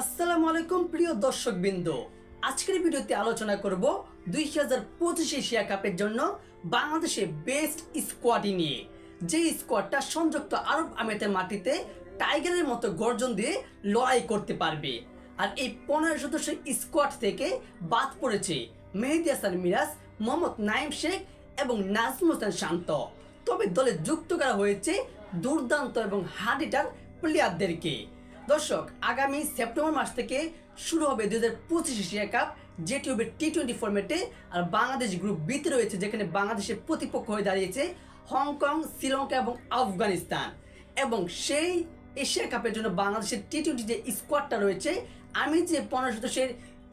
আসসালামু আলাইকুম প্রিয় দর্শকবৃন্দ। আজকের ভিডিওতে আলোচনা করব দুই হাজার পঁচিশ এশিয়া কাপের জন্য বাংলাদেশের বেস্ট স্কোয়াডই নিয়ে। যে স্কোয়াডটা সংযুক্ত আরব আমিরাতের মাটিতে টাইগারের মতো গর্জন দিয়ে লড়াই করতে পারবে। আর এই পনেরো সদস্য স্কোয়াড থেকে বাদ পড়েছে মেহেদি হাসান মিরাজ, মোহাম্মদ নাইম শেখ এবং নাজমুল হোসেন শান্ত। তবে দলে যুক্ত করা হয়েছে দুর্দান্ত এবং হার্ড হিটার প্লেয়ারদেরকে দর্শক, আগামী সেপ্টেম্বর মাস থেকে শুরু হবে দু হাজার পঁচিশ এশিয়া কাপ, যেটি হবে টি টোয়েন্টি ফর্মেটে আর বাংলাদেশ গ্রুপ বিতে রয়েছে, যেখানে বাংলাদেশের প্রতিপক্ষ হয়ে দাঁড়িয়েছে হংকং, শ্রীলঙ্কা এবং আফগানিস্তান। এবং সেই এশিয়া কাপের জন্য বাংলাদেশের টি টোয়েন্টি যে স্কোয়াডটা রয়েছে, আমি যে পনেরো সদস্যের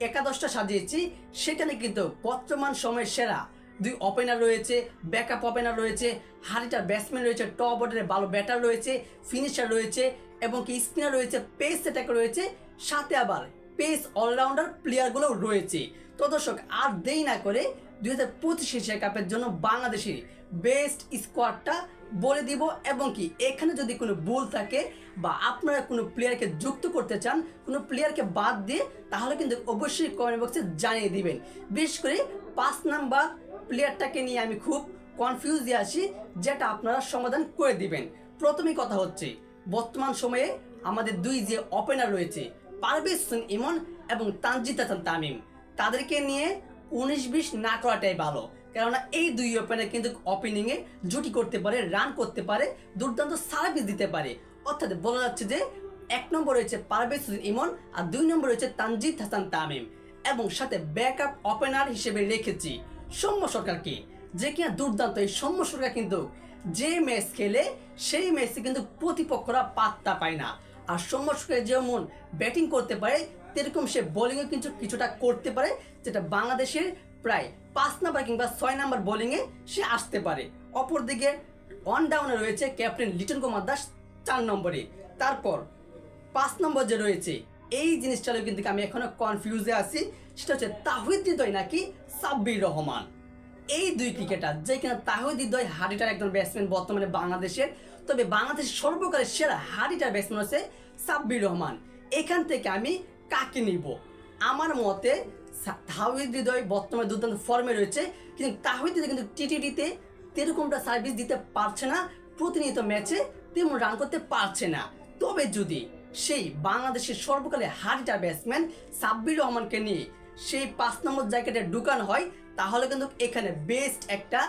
একাদশটা সাজিয়েছি, সেখানে কিন্তু বর্তমান সময়ের সেরা দুই ওপেনার রয়েছে ব্যাকআপ ওপেনার রয়েছে হারিটার ব্যাটসম্যান রয়েছে টপ অর্ডারে ভালো ব্যাটার রয়েছে ফিনিশার রয়েছে এবং কি স্পিনার রয়েছে পেস অ্যাটাক রয়েছে, সাথে আবার পেস অলরাউন্ডার প্লেয়ারগুলো রয়েছে। তো দর্শক, আর দেরি না করে দুই হাজার পঁচিশ এশিয়া কাপের জন্য বাংলাদেশের বেস্ট স্কোয়াডটা বলে দিব এবং কি এখানে যদি কোনো ভুল থাকে বা আপনারা কোনো প্লেয়ারকে যুক্ত করতে চান, কোনো প্লেয়ারকে বাদ দিয়ে, তাহলে কিন্তু অবশ্যই কমেন্ট বক্সে জানিয়ে দিবেন। বিশেষ করে পাঁচ নাম্বার প্লেয়ারটাকে নিয়ে আমি খুব কনফিউজে আছি, যেটা আপনারা সমাধান করে দিবেন। প্রথমেই কথা হচ্ছে বর্তমান সময়ে আমাদের দুই যে ওপেনার রয়েছে, পারভেজ হোসেন ইমন এবং তানজিদ হাসান তামিম, তাদেরকে নিয়ে উনিশ বিশ না করাটাই ভালো। কেননা এই দুই ওপেনার কিন্তু ওপেনিংয়ে জুটি করতে পারে রান করতে পারে, দুর্দান্ত সার্ভিস দিতে পারে। অর্থাৎ বলা যাচ্ছে যে এক নম্বর রয়েছে পারভেজ হোসেন ইমন আর দুই নম্বর রয়েছে তানজিদ হাসান তামিম। এবং সাথে ব্যাকআপ ওপেনার হিসেবে রেখেছি সৌম্য সরকারকে, যে কিনা দুর্দান্ত এই সৌম্য সরকার কিন্তু যে ম্যাচ খেলে সেই ম্যাচে কিন্তু প্রতিপক্ষরা পাত্তা পায় না। আর সৌম্য সরকার যেমন ব্যাটিং করতে পারে, তেরকম সে বোলিংও কিন্তু কিছুটা করতে পারে, যেটা বাংলাদেশের প্রায় পাঁচ নাম্বার কিংবা ছয় নাম্বার বোলিংয়ে সে আসতে পারে। অপরদিকে অন ডাউনে রয়েছে ক্যাপ্টেন লিটন কুমার দাস চার নম্বরে। তারপর পাঁচ নম্বর যে রয়েছে, এই জিনিসটারও কিন্তু আমি এখনও কনফিউজে আছি, সেটা হচ্ছে তাহিদ হৃদয় নাকি সাব্বির রহমান। এই দুই ক্রিকেটার, যে কিনা তাহিদ হৃদয় হার্ডিটার একজন ব্যাটসম্যান বর্তমানে বাংলাদেশের। তবে বাংলাদেশের সর্বকালের সেরা হার্ডিটার ব্যাটসম্যান হচ্ছে সাব্বির রহমান। এখান থেকে আমি কাকে নিব? আমার মতে তাহিদ হৃদয় বর্তমানে দুর্দান্ত ফর্মে রয়েছে, কিন্তু তাহিদ কিন্তু টিটিডিতে তেরকমটা সার্ভিস দিতে পারছে না, প্রতিনিয়ত ম্যাচে তেমন রান করতে পারছে না। তবে যদি সেই বাংলাদেশের সর্বকালে হার্ডিটার ব্যাটসম্যান সাব্বির রহমানকে নিয়ে সেই পাঁচ নম্বর জায়গাটা ঢুকানো হয় তাহলে কিন্তু এখানে বেস্ট একটা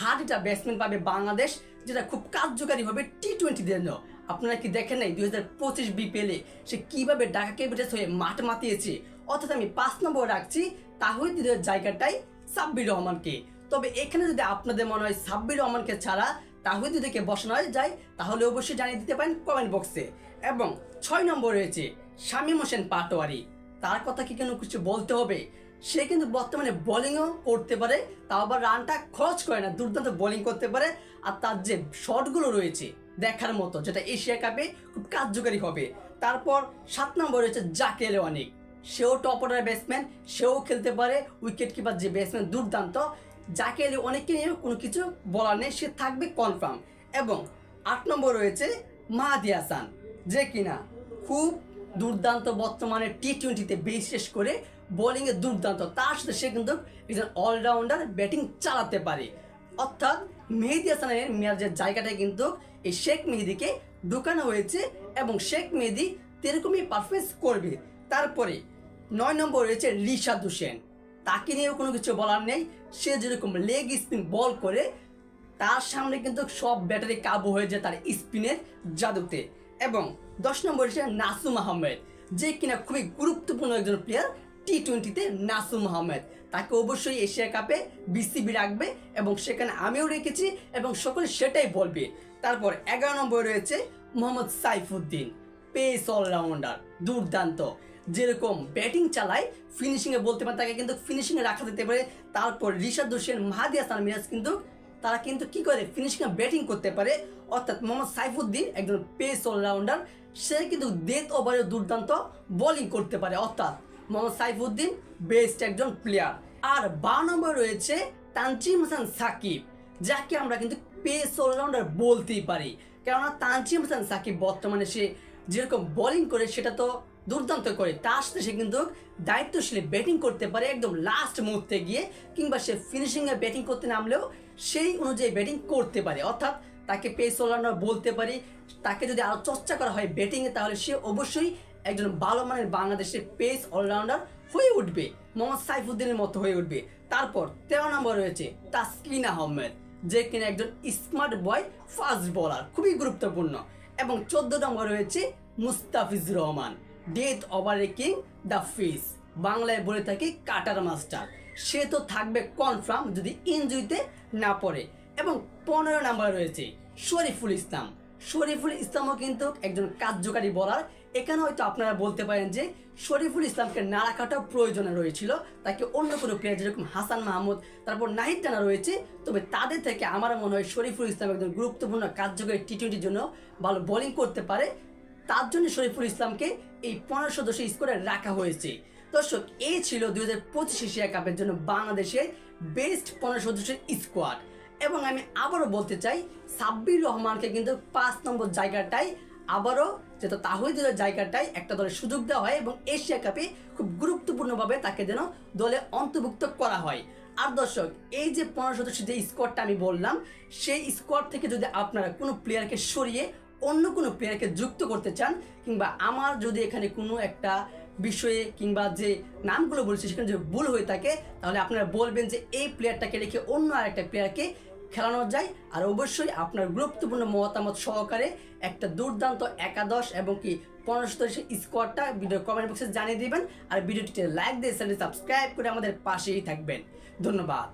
হার্ডিটার ব্যাটসম্যান পাবে বাংলাদেশ, যেটা খুব কার্যকারী হবে টি টোয়েন্টির জন্য। আপনারা কি দেখেন নাই, দুই হাজার পঁচিশ বিপিএলে সে কীভাবে ঢাকা ক্যাপিটালস হয়ে মাঠ মাতিয়েছে? অর্থাৎ আমি পাঁচ নম্বর রাখছি তাহলে তাহিদের জায়গাটাই সাব্বির রহমানকে। তবে এখানে যদি আপনাদের মনে হয় সাব্বির রহমানকে ছাড়া তাহলে তাহিদুদ্দিকে বসানো যায়, তাহলে অবশ্যই জানিয়ে দিতে পারেন কমেন্ট বক্সে এবং ছয় নম্বর রয়েছে শামীম হোসেন পাটোয়ারি। তার কথা কি কেন কিছু বলতে হবে? সে কিন্তু বর্তমানে বোলিংও করতে পারে, তাও আবার রানটা খরচ করে না, দুর্দান্ত বোলিং করতে পারে, আর তার যে শটগুলো রয়েছে দেখার মতো, যেটা এশিয়া কাপে খুব কার্যকারী হবে। তারপর সাত নম্বর রয়েছে জাকেল অনেক সেও টপ অর্ডার ব্যাটসম্যান সেও খেলতে পারে উইকেট কিপার যে ব্যাটসম্যান দুর্দান্ত যাকে এলে অনেকে নিয়ে কোনো কিছু বলার নেই, সে থাকবে কনফার্ম এবং আট নম্বর রয়েছে মাহাদি হাসান, যে কিনা খুব দুর্দান্ত বর্তমানে টি টোয়েন্টিতে বিশেষ করে বোলিংয়ে দুর্দান্ত। তার সাথে সে কিন্তু একজন অলরাউন্ডার ব্যাটিং চালাতে পারে। অর্থাৎ মেহেদি হাসানের মেয়ার যে জায়গাটায় কিন্তু এই শেখ মেহেদিকে ঢুকানো হয়েছে এবং শেখ মেহেদি তেরকমই পারফরমেন্স করবে। তারপরে নয় নম্বর রয়েছে রিশাদ হোসেন। তাকে নিয়েও কোনো কিছু বলার নেই। সে যেরকম লেগ স্পিন বল করে, তার সামনে কিন্তু সব ব্যাটারি কাবু হয়ে যায় তার স্পিনের জাদুতে। এবং দশ নম্বর হিসেবে নাসুম আহমেদ, যে কিনা খুবই গুরুত্বপূর্ণ একজন প্লেয়ার টি টোয়েন্টিতে নাসুম আহমেদ। তাকে অবশ্যই এশিয়া কাপে বিসিবি রাখবে এবং সেখানে আমিও রেখেছি এবং সকলে সেটাই বলবে। তারপর এগারো নম্বরে রয়েছে মোহাম্মদ সাইফুদ্দিন, পেস অলরাউন্ডার, দুর্দান্ত। যেরকম ব্যাটিং চালায় ফিনিশিংয়ে বলতে পারে তাকে কিন্তু ফিনিশিংয়ে রাখা যেতে পারে। তারপর রিশাদ হোসেন, মাহাদি হাসান, মিরাজ কিন্তু, তারা কিন্তু কি করে? ফিনিশিংয়ে ব্যাটিং করতে পারে। অর্থাৎ মোহাম্মদ সাইফুদ্দিন একজন পেস অলরাউন্ডার, সে কিন্তু ডেথ ওভারে দুর্দান্ত বোলিং করতে পারে। অর্থাৎ মোহাম্মদ সাইফুদ্দিন বেস্ট একজন প্লেয়ার আর বারো নম্বর রয়েছে তানজিম হাসান সাকিব, যাকে আমরা কিন্তু পেস অলরাউন্ডার বলতেই পারি। কেননা তানজিম হাসান সাকিব বর্তমানে সে যেরকম বোলিং করে, সেটা তো দুর্দান্ত করে। তার সাথে সে কিন্তু দায়িত্বশীল ব্যাটিং করতে পারে একদম লাস্ট মুহূর্তে গিয়ে, কিংবা সে ফিনিশিংয়ে ব্যাটিং করতে নামলেও সেই অনুযায়ী ব্যাটিং করতে পারে। অর্থাৎ তাকে পেস অলরাউন্ডার বলতে পারি। তাকে যদি আরও চর্চা করা হয় ব্যাটিংয়ে তাহলে সে অবশ্যই একজন ভালো মানের বাংলাদেশের পেস অলরাউন্ডার হয়ে উঠবে, মোহাম্মদ সাইফুদ্দিনের মতো হয়ে উঠবে। তারপর তেরো নম্বর রয়েছে তাসকিন আহমেদ, যে কিনা একজন স্মার্ট বয় ফাস্ট বোলার খুবই গুরুত্বপূর্ণ। এবং চোদ্দ নম্বর রয়েছে মুস্তাফিজ রহমান ডেথ ওভারে কিং দ্য ফিস বাংলায় বলে থাকি কাটার মাস্টার সে তো থাকবে কনফার্ম যদি ইনজুরিতে না পড়ে। এবং পনেরো নাম্বার রয়েছে শরীফুল ইসলাম, শরীফুল ইসলামও কিন্তু একজন কার্যকারী বলার এখানে হয়তো আপনারা বলতে পারেন যে শরীফুল ইসলামকে না রাখাটাও প্রয়োজনে রয়েছিল, তাকে অন্য কোনো প্লেয়ার যেরকম হাসান মাহমুদ, তারপর নাহিদ জানা রয়েছে। তবে তাদের থেকে আমার মনে হয় শরীফুল ইসলাম একজন গুরুত্বপূর্ণ কার্যকরী টি টোয়েন্টির জন্য ভালো বোলিং করতে পারে। তার জন্য শরীফুল ইসলামকে এই পনেরো সদস্য স্কোরে রাখা হয়েছে। দর্শক এই ছিল দুই হাজার পঁচিশ এশিয়া কাপের জন্য বাংলাদেশের বেস্ট পনেরো সদস্যের স্কোয়াড এবং আমি আবারও বলতে চাই, সাব্বির রহমানকে কিন্তু পাঁচ নম্বর জায়গাটাই আবারও যেহেতু তাহিদের জায়গাটায় একটা দলের সুযোগ দেওয়া হয় এবং এশিয়া কাপে খুব গুরুত্বপূর্ণভাবে তাকে যেন দলে অন্তর্ভুক্ত করা হয়। আর দর্শক, এই যে পনেরো সদস্য যে স্কোয়াডটা আমি বললাম, সেই স্কোয়াড থেকে যদি আপনারা কোনো প্লেয়ারকে সরিয়ে অন্য কোনো প্লেয়ারকে যুক্ত করতে চান, কিংবা আমার যদি এখানে কোনো একটা বিষয়ে কিংবা যে নামগুলো বলছি সেখানে যদি ভুল হয়ে থাকে, তাহলে আপনারা বলবেন যে এই প্লেয়ারটাকে রেখে অন্য আরেকটা প্লেয়ারকে খেলানো যায় আর অবশ্যই আপনার গুরুত্বপূর্ণ মতামত সহকারে একটা দুর্দান্ত একাদশ এবং কি পনেরো সদস্যের স্কোয়াডটা ভিডিও কমেন্ট বক্সে জানিয়ে দিবেন আর ভিডিওটিতে লাইক দিয়ে সাবস্ক্রাইব করে আমাদের পাশেই থাকবেন। ধন্যবাদ।